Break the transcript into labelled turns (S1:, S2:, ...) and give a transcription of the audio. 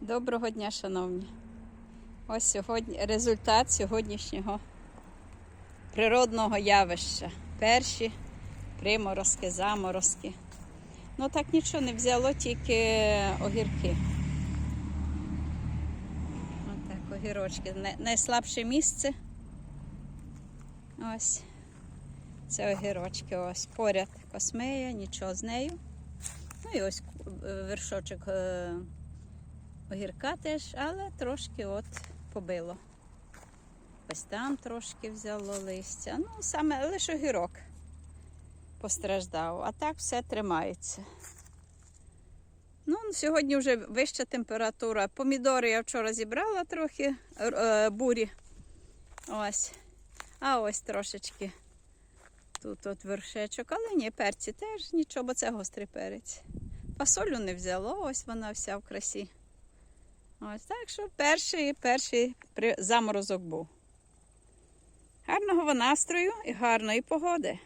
S1: Доброго дня, шановні. Ось сьогодні результат сьогоднішнього природного явища. Перші приморозки, заморозки. Ну так нічого не взяло, тільки огірки. Отак, огірочки. Найслабше місце. Ось. Це огірочки. Ось поряд космея, нічого з нею. Ну і ось е, вершочок е, огірка теж, але трошки от побило. Ось там трошки взяло листя. Ну, саме лише огірок постраждав, а так все тримається. Ну, сьогодні вже вища температура. Помідори я вчора зібрала трохи е, бурі. Ось. А ось трошечки. Тут от вершечок, але ні, перці теж нічого, бо це гострий перець. Фасолю не взяло, ось вона вся в красі. Ось так що перший, перший заморозок був. Гарного настрою і гарної погоди.